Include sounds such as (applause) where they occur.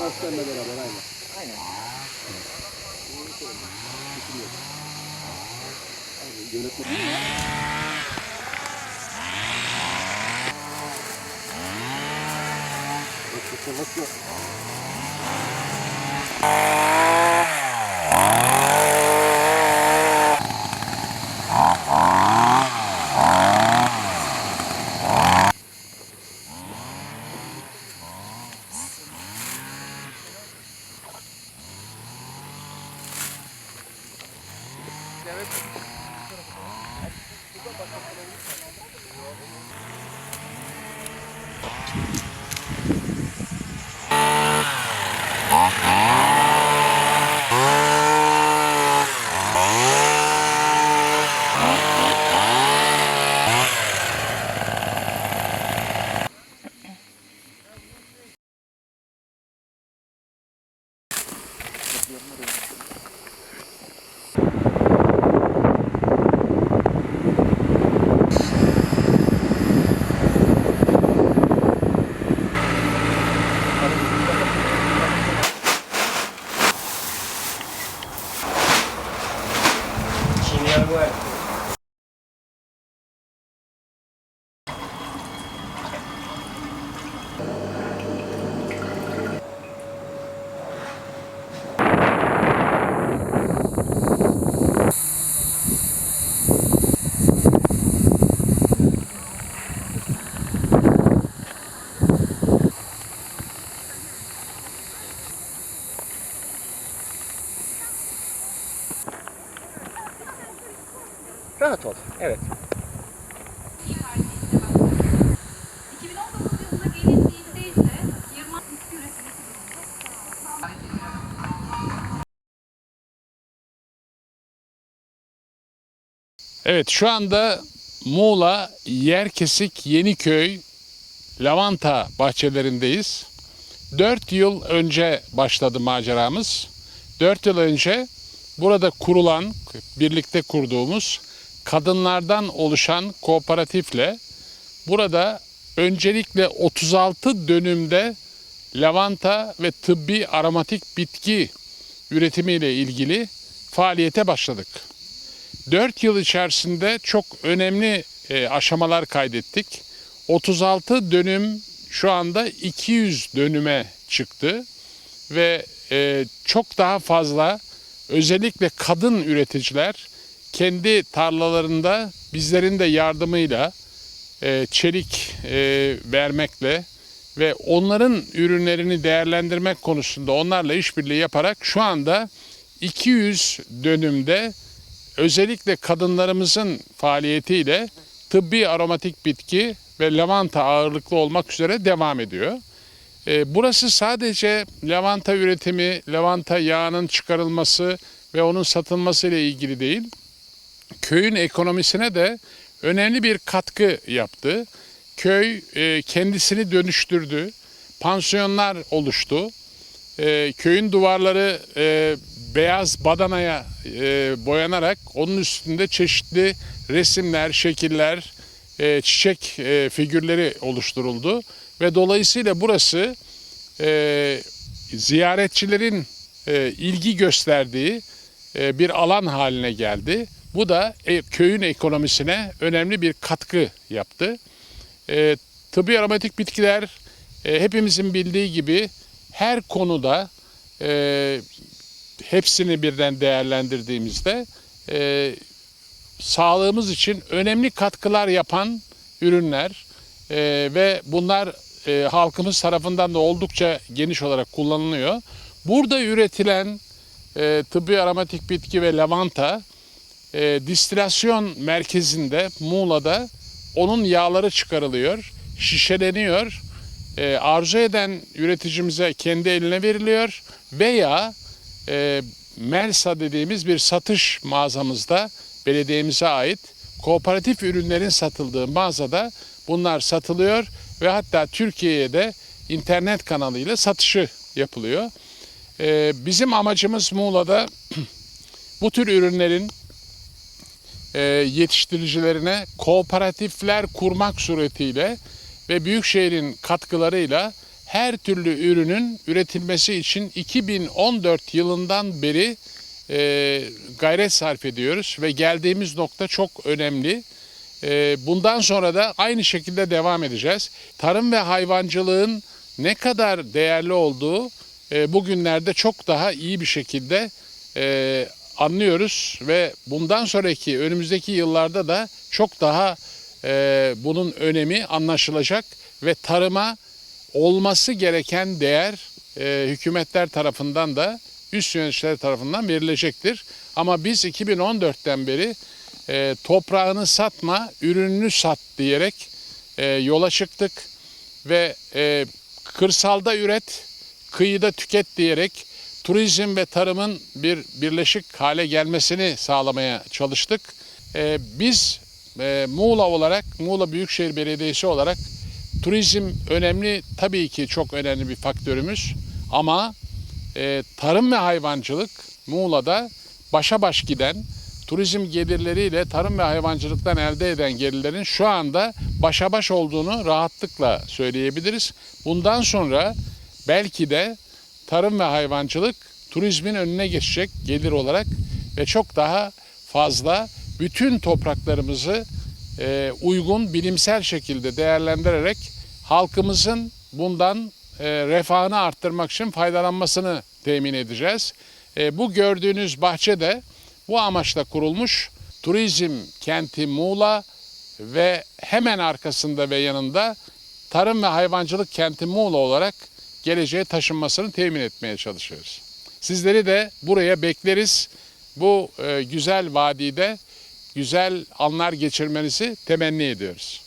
Taşlarla beraber aynen. Aynen. Yönetmen. Nasıl? Gracias. Rahat ol. Evet. 2019 yılında gelindiğinde ise 20 bitki üretimi Evet şu anda Muğla Yerkesik Yeniköy lavanta bahçelerindeyiz. 4 yıl önce başladı maceramız. 4 yıl önce burada kurulan, birlikte kurduğumuz kadınlardan oluşan kooperatifle burada öncelikle 36 dönümde lavanta ve tıbbi aromatik bitki üretimiyle ilgili faaliyete başladık. 4 yıl içerisinde çok önemli e, aşamalar kaydettik. 36 dönüm şu anda 200 dönüme çıktı ve e, çok daha fazla özellikle kadın üreticiler kendi tarlalarında bizlerin de yardımıyla e, çelik e, vermekle ve onların ürünlerini değerlendirmek konusunda onlarla işbirliği yaparak şu anda 200 dönümde özellikle kadınlarımızın faaliyetiyle tıbbi aromatik bitki ve lavanta ağırlıklı olmak üzere devam ediyor. Ee, Burası sadece lavanta üretimi, lavanta yağının çıkarılması ve onun satılması ile ilgili değil, köyün ekonomisine de önemli bir katkı yaptı. Köy e, kendisini dönüştürdü, pansiyonlar oluştu. E, köyün duvarları e, beyaz badanaya e, boyanarak onun üstünde çeşitli resimler, şekiller, e, çiçek e, figürleri oluşturuldu ve dolayısıyla burası e, ziyaretçilerin e, ilgi gösterdiği e, bir alan haline geldi. Bu da e, köyün ekonomisine önemli bir katkı yaptı. E, tıbbi aromatik bitkiler e, hepimizin bildiği gibi her konuda e, hepsini birden değerlendirdiğimizde e, sağlığımız için önemli katkılar yapan ürünler e, ve bunlar e, halkımız tarafından da oldukça geniş olarak kullanılıyor. Burada üretilen e, tıbbi aromatik bitki ve lavanta e, distilasyon merkezinde Muğla'da onun yağları çıkarılıyor, şişeleniyor, e, arzu eden üreticimize kendi eline veriliyor veya e, Melsa dediğimiz bir satış mağazamızda belediyemize ait kooperatif ürünlerin satıldığı mağazada bunlar satılıyor ve hatta Türkiye'ye de internet kanalıyla satışı yapılıyor. E, bizim amacımız Muğla'da (clears throat) bu tür ürünlerin e, yetiştiricilerine kooperatifler kurmak suretiyle ve Büyükşehir'in katkılarıyla her türlü ürünün üretilmesi için 2014 yılından beri e, gayret sarf ediyoruz ve geldiğimiz nokta çok önemli. E, bundan sonra da aynı şekilde devam edeceğiz. Tarım ve hayvancılığın ne kadar değerli olduğu e, bugünlerde çok daha iyi bir şekilde anlıyoruz ve bundan sonraki önümüzdeki yıllarda da çok daha e, bunun önemi anlaşılacak ve tarıma olması gereken değer e, hükümetler tarafından da üst yöneticiler tarafından verilecektir. Ama biz 2014'ten beri e, toprağını satma, ürününü sat diyerek e, yola çıktık ve e, kırsalda üret, kıyıda tüket diyerek turizm ve tarımın bir birleşik hale gelmesini sağlamaya çalıştık. E, biz e, Muğla olarak, Muğla Büyükşehir Belediyesi olarak turizm önemli, tabii ki çok önemli bir faktörümüz ama e, tarım ve hayvancılık Muğla'da başa baş giden turizm gelirleriyle tarım ve hayvancılıktan elde eden gelirlerin şu anda başa baş olduğunu rahatlıkla söyleyebiliriz. Bundan sonra belki de tarım ve hayvancılık turizmin önüne geçecek gelir olarak ve çok daha fazla bütün topraklarımızı e, uygun bilimsel şekilde değerlendirerek halkımızın bundan e, refahını arttırmak için faydalanmasını temin edeceğiz. E, bu gördüğünüz bahçe de bu amaçla kurulmuş turizm kenti Muğla ve hemen arkasında ve yanında tarım ve hayvancılık kenti Muğla olarak geleceğe taşınmasını temin etmeye çalışıyoruz. Sizleri de buraya bekleriz. Bu e, güzel vadide güzel anlar geçirmenizi temenni ediyoruz.